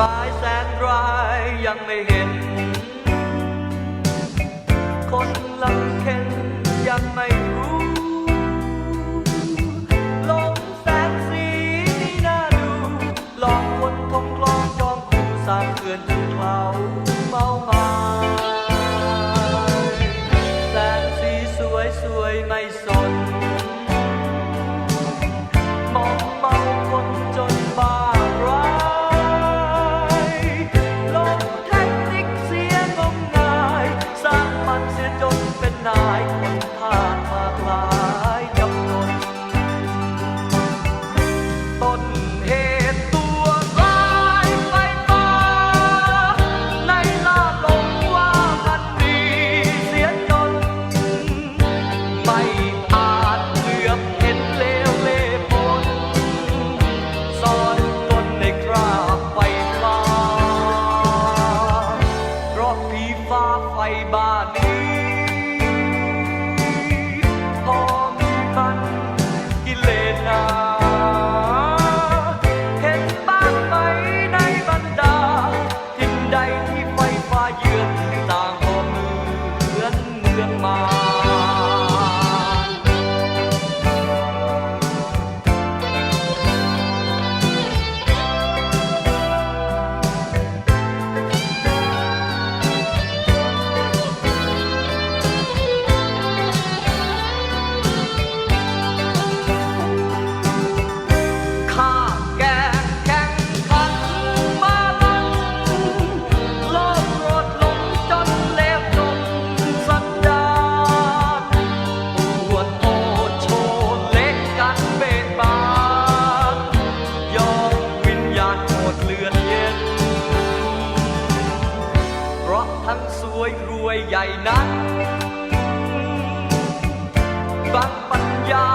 ร้ายแสนร้ายยังไม่เห็น คนลำเค็นยังไม่รู้ ลมแสงสีน่าดูลอกคนทงกลองจองคู่สางเขื่อนจนเคลาเมามา ใหญ่นั้น บางปัญญา